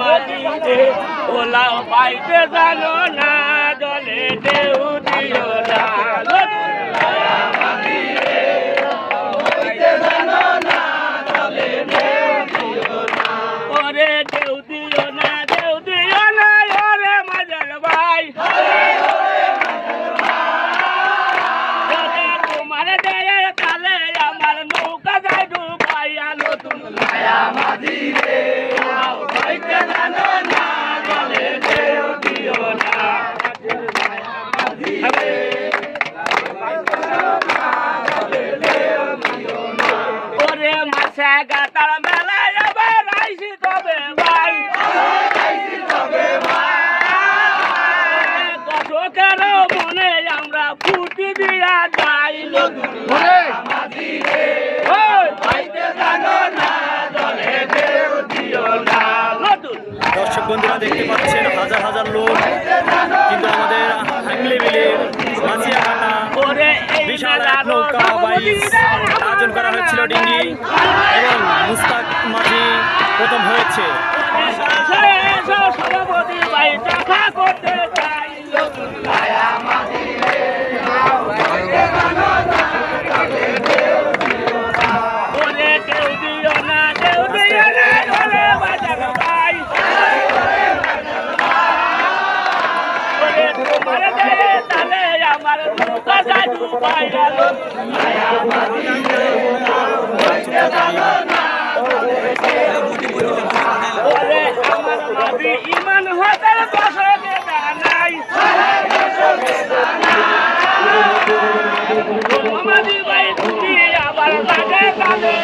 মাটিতে ওলা পাইতে জানো না। মাসা গাতার মেলায় আবার আইসি তবে ভাই কতকার মনে আমরা ফুটি দিয়া যাই দর্শক বন্ধুরা দেখতে পাচ্ছেন, হাজার হাজার লোক কিন্তু আমাদের মাছিয়াঘাটা ওরে এই বিশাল এক নৌকা বাইশ আয়োজন করা হয়েছিল ডিঙ্গি। প্রথম হয়েছে। ভাই দেখা করতে চাই ওরে কেউ দিও ইমান হাতের দশে আমাদের